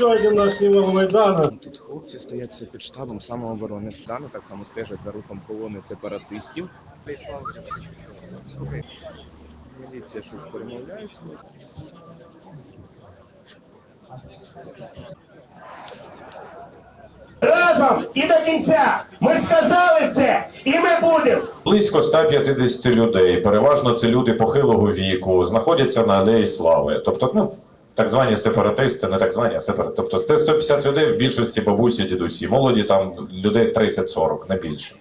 еще один наш символ Майдана. Тут хлопці стоять все під штабом самооборони Стану, так само стежать за рухом колони сепаратистів. Міліція щось перемовляється. Разом і до кінця. Ми сказали це, і ми будемо. Близько 150 людей, переважно це люди похилого віку, знаходяться на алеї слави. Тобто, ну так звані сепаратисти, не так звані, а сепаратисти. Тобто це 150 людей в більшості бабусі, дідусі. Молоді там людей 30-40, не більше.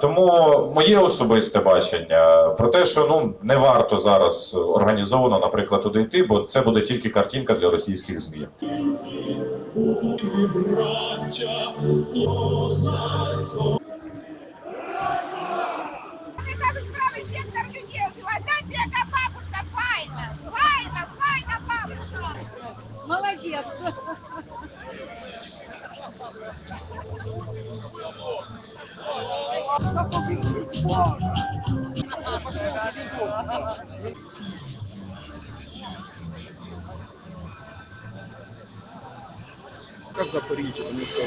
Тому моє особисте бачення про те, що ну не варто зараз організовано, наприклад, туди йти, бо це буде тільки картинка для російських змі. Як в Запоріжжі, тому що.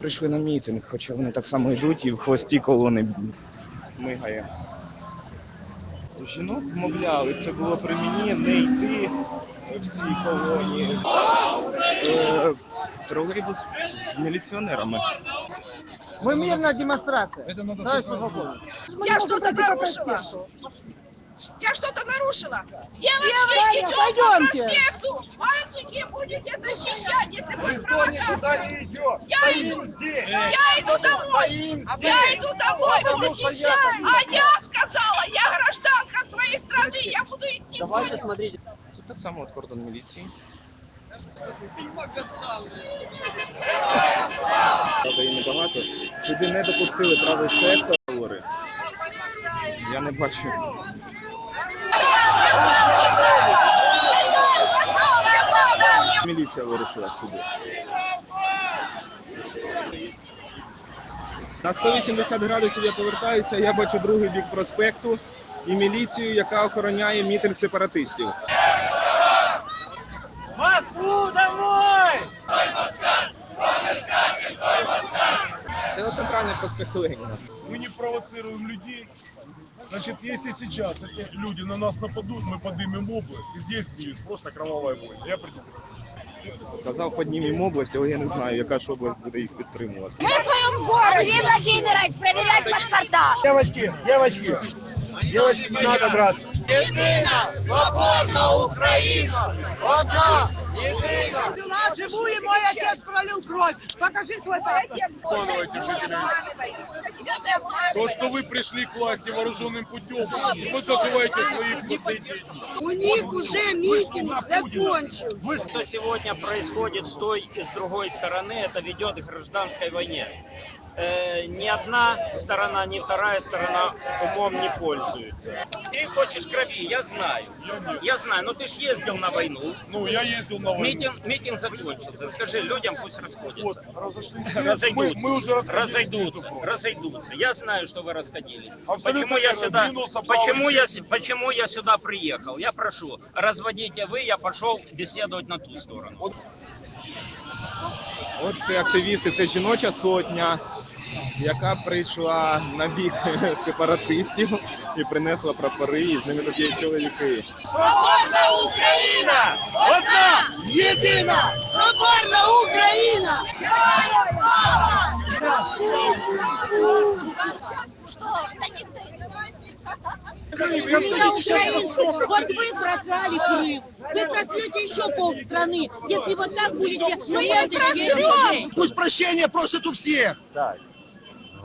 Прийшли на мітинг, хоча вони так само йдуть і в хвості колони мигає. Жінок вмовляли, це було при мені не йти в цій колонії. Е, Тролейбус з міліціонерами. Мы мирная демонстрация. Товарищ полковник. Я что-то нарушила. Я что-то нарушила. Девочки, Ваня, идем по пойдемте. проспекту. Мальчики, будете защищать, если будет провокация. Я иду, я иду домой. Я иду домой, вы защищаете. А я сказала, я гражданка своей страны, я Идти. понял? Тут так само от кордон міліції. Правда, і небагато. Сюди не допустили правий сектор. Я не бачу. Міліція вирішила сюди. На 180 градусів я повертаюся, я бачу другий бік проспекту і міліцію, яка охороняє мітинг сепаратистів. Москву домой! Це центральний проспект Леніна. Мы не провоцируем людей. Значит, если сейчас эти люди на нас нападут, мы поднимем область, и здесь будет просто кровавая бойня. Я предупреждаю. Сказав піднімемо область, але я не знаю, яка ж область буде їх підтримувати. Мы в своем городе. Владимирович, проверять паспорта. Девочки, девочки, девочки, не надо драться. Єдина, свободна Україна. Одна, єдина. Сюда живу, и мой отец пролил кровь. Покажи свой паспорт. Обманывайте жителей. То, что вы пришли к власти вооруженным путем, и вы доживаете свои последние дни. У них уже митинг закончился. что сегодня происходит с той и с другой стороны, это ведет к гражданской войне. Э, ни одна сторона, ни вторая сторона умом не пользуется. Ты хочешь крови, я знаю. Я нет. Я знаю, но ты ж ездил на войну. Ну, я ездил на войну. Митинг, митинг закончится. Скажи людям, пусть Вот, расходятся. разошлись. Разойдутся. Мы, мы уже расходились, разойдутся, между прочим. разойдутся. Я знаю, что вы расходились. Абсолютно почему я верно. сюда, Двинулся почему правый я, сектор. почему я сюда приехал? Я прошу, разводите вы, я пошел беседовать на ту сторону. От це активісти, це жіноча сотня, яка прийшла на бік сепаратистів і принесла прапори, і з ними тут є чоловіки. Свободна Україна! Одна! Єдина! Соборна Україна! Что? Это не Вот вы бросали Крым. Вы просрете еще полстраны. Если вот так будете ленточки этажей. Пусть прощения просят у всех!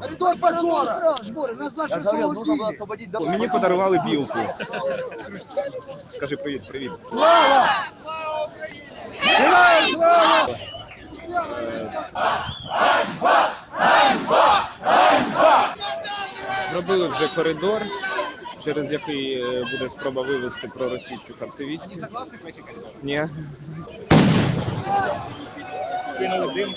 Коридор позора! Нас наши Мені подарували білку. Скажи привіт, привіт. Героям слава! Зробили вже коридор. через який е, буде спроба вивести проросійських активістів. Не согласны цій коридор? Ні. Кинули дим.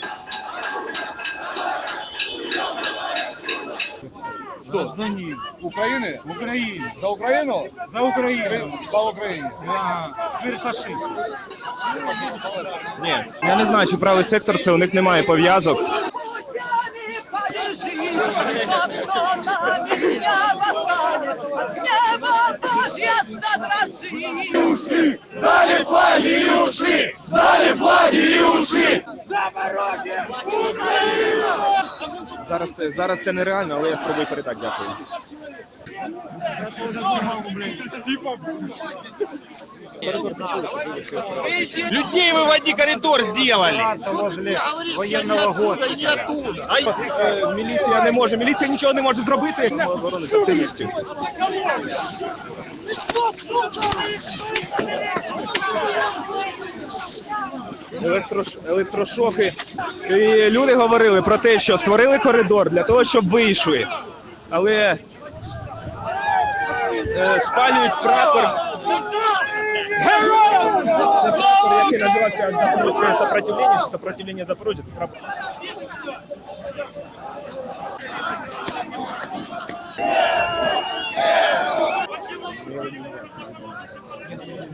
Гражданин Украины? В Украине. За Украину? За Украину. За Украину. Теперь фашист. Ні. Я не знаю, чи правий сектор це у них немає пов'язок. Сдали флаги и ушли! Сдали флаги и ушли! Зараз це зараз це нереально, але я спробую передати. Дякую. Людей вы в коридор сделали. воєнного госпіталя. Е, Міліція не може, міліція нічого не може зробити. Електрош... Електрошоки. І люди говорили про те, що створили коридор для того, щоб вийшли. Але спалюють прапор. Це прапор, який називається Запорізьке сопротивлення, чи сопротивлення Запоріжжя. Це прапор.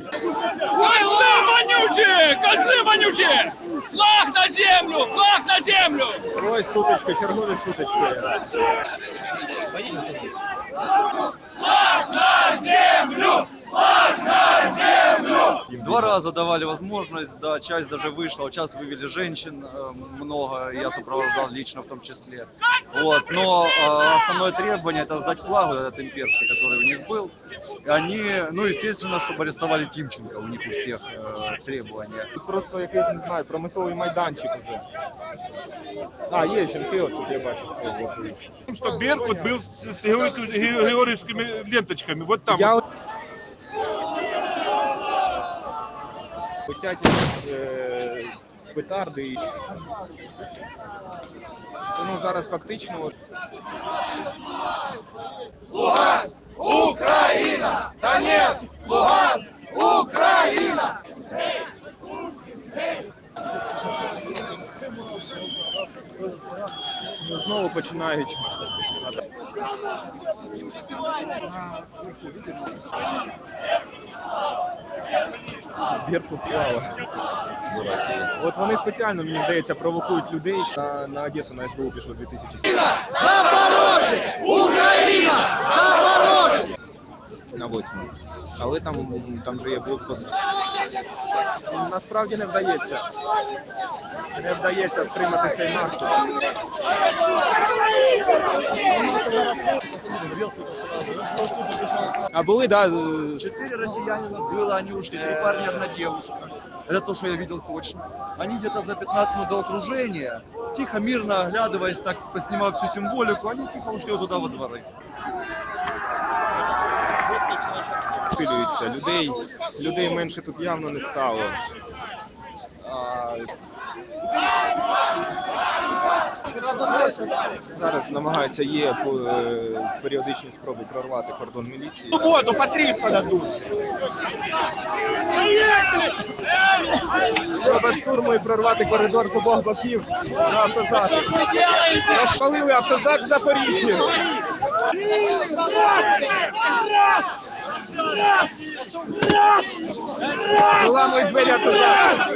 Козлы вонючие! Козлы вонючие! Флаг на землю! Флаг на землю! Ой, суточки, чергові суточки. на землю! Два раза давали возможность, да, часть даже вышла, сейчас вывели женщин э, много, я сопровождал лично в том числе. Вот, но э, основное требование это сдать флаг, вот этот имперский, который у них был. И они, ну, естественно, чтобы арестовали Тимченко, у них у всех э, требования. Тут просто якийсь, не знаю, промисловий майданчик уже. А, є жінки, от тут я бачу. Что Беркут был с, георгиевскими ленточками. Вот там. Я... Летять е, петарди. Тому зараз фактично... от, Луганск! Украина! Донецк! Луганск! Украина! ну, знову починають. Беркут слава. От вони спеціально, мені здається, провокують людей. На, на Одесу на СБУ пішло 2007 Запорожі! Україна! Запорожі! на восьму. Але там, там же є блокпост. Насправді не вдається Не вдається стримати цей наступ. А були, да, е, Четыре россиянина было, они ушли, три парня, одна девушка. Это то, что я видел точно. Они где-то за 15 минут до окружения, тихо, мирно оглядываясь, так поснимав всю символику, они тихо ушли вот туда во дворы. посилюється. Людей, людей менше тут явно не стало. Зараз намагаються є е, періодичні спроби прорвати кордон міліції. Воду по 300 дадут! Спроба штурму і прорвати коридор з обох боків на автозак. Розпалили автозак в Запоріжжі. Виламують двері автозаку.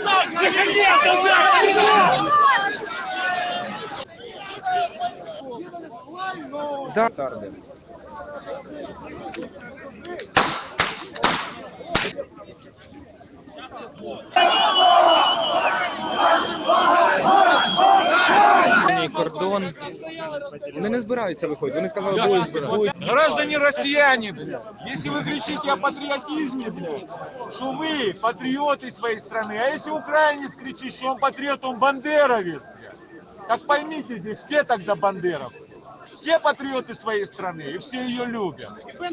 Да, тарди. Ні, кордон. Вони не збираються виходити. Вони сказали, будуть, будуть Граждане россияне, блядь, если вы кричите о патриотизме, блядь, что вы патриоты своей страны, а если украинец кричит, что он патриот, он бандеровец, блядь, так поймите, здесь все тогда бандеровцы. Все патриоты своей страны, и все ее любят.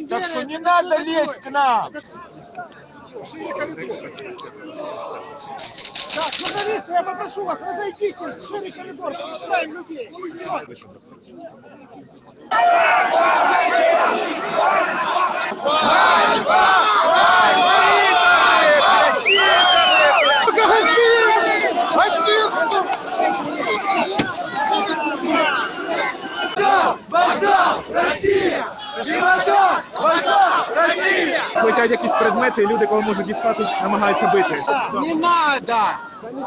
Так что не надо лезть к нам. Так, журналисты, я попрошу вас, разойдите в шире коридор, поставим людей. Все. Летять якісь предмети, і люди, кого можуть дістати, намагаються бити. Не надо!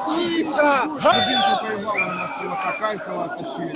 Тихо! Дубинку поймал, у нас была Кальцева оттащили.